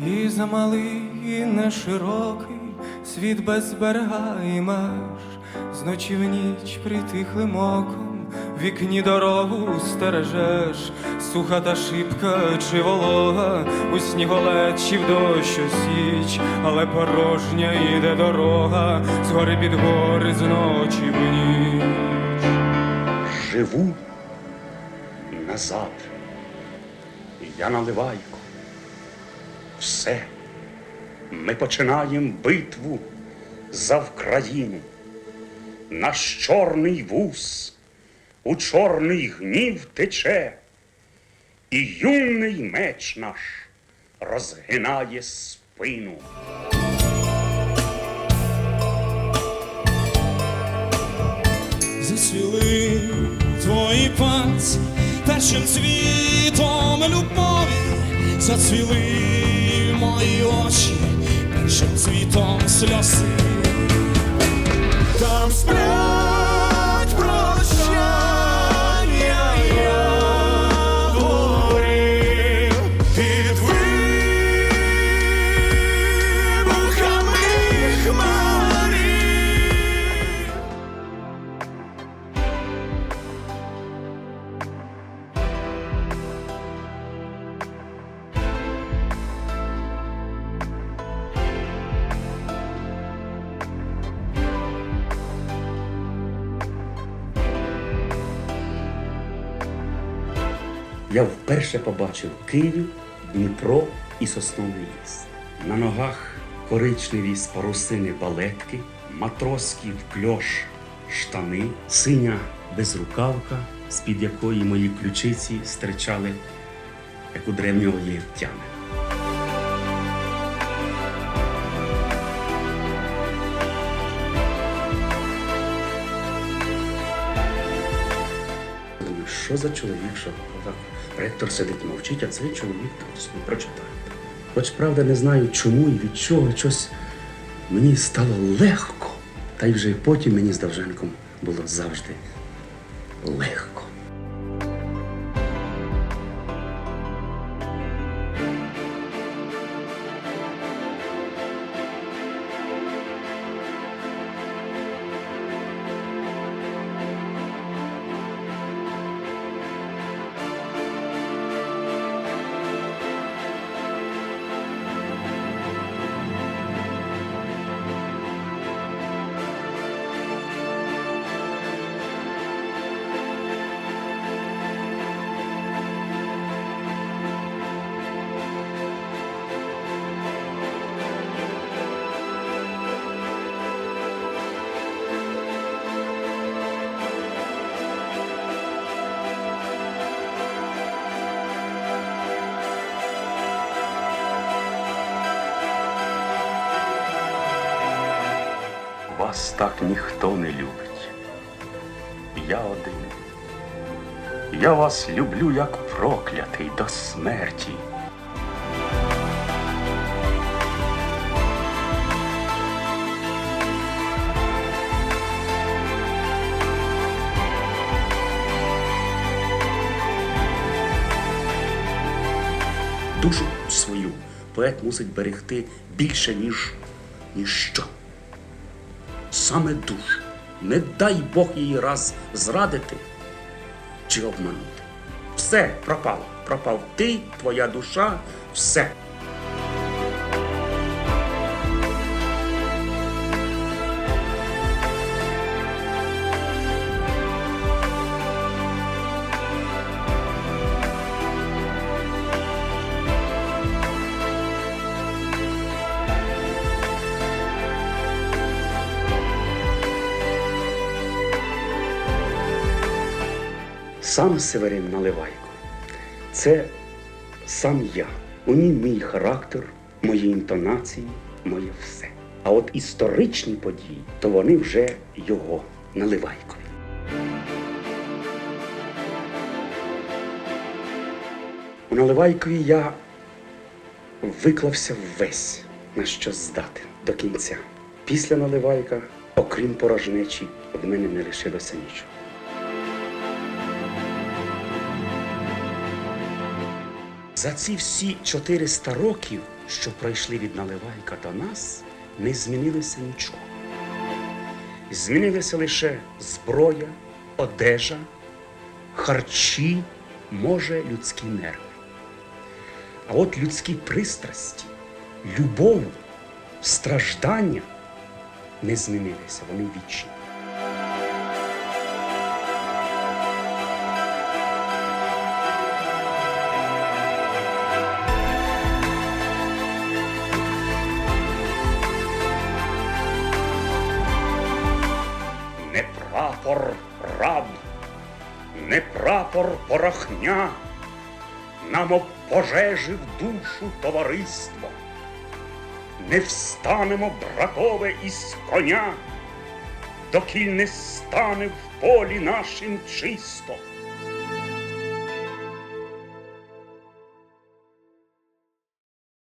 І замалий, і не широкий, світ без берега і меж, зночі в ніч притихлим оком, вікні дорогу стережеш, суха та шибка чи волога, у сніголет чи в дощ січ, але порожня йде дорога, з гори під гори, з ночі в ніч. живу назад. Я наливайко. Все. Ми починаємо битву за Вкраїну. Наш чорний вуз у чорний гнів тече, і юний меч наш розгинає спину. Засвіли твої пальці першим цвітом любові, зацвіли мої очі першим цвітом сльози. Там сплять Я вперше побачив Київ, Дніпро і сосновий ліс. На ногах коричневі з парусини балетки, матроські кльош штани, синя безрукавка, з-під якої мої ключиці стирчали, як у древнього єгиптяни. Що за чоловік, що так, ректор сидить мовчить, а цей чоловік там собі прочитає. Хоч правда не знаю чому і від чого щось мені стало легко. Та й вже потім мені з Довженком було завжди легко. Вас так ніхто не любить. Я один. Я вас люблю як проклятий до смерті. Душу свою поет мусить берегти більше, ніж, ніж що саме душу. Не дай Бог її раз зрадити чи обманути. Все пропало. Пропав ти, твоя душа, все. Сам Северин Наливайко. Це сам я. Ній мій характер, мої інтонації, моє все. А от історичні події, то вони вже його Наливайкові. У Наливайкові я виклався весь, на що здати до кінця. Після Наливайка, окрім порожнечі, в мене не лишилося нічого. За ці всі 400 років що пройшли від наливайка до нас, не змінилося нічого. Змінилися лише зброя, одежа, харчі, може, людські нерви. А от людські пристрасті, любов, страждання не змінилися, вони вічні. Прапор порохня, нам обпожежив душу товариство. Не встанемо, бракове, із коня, докіль не стане в полі нашим чисто.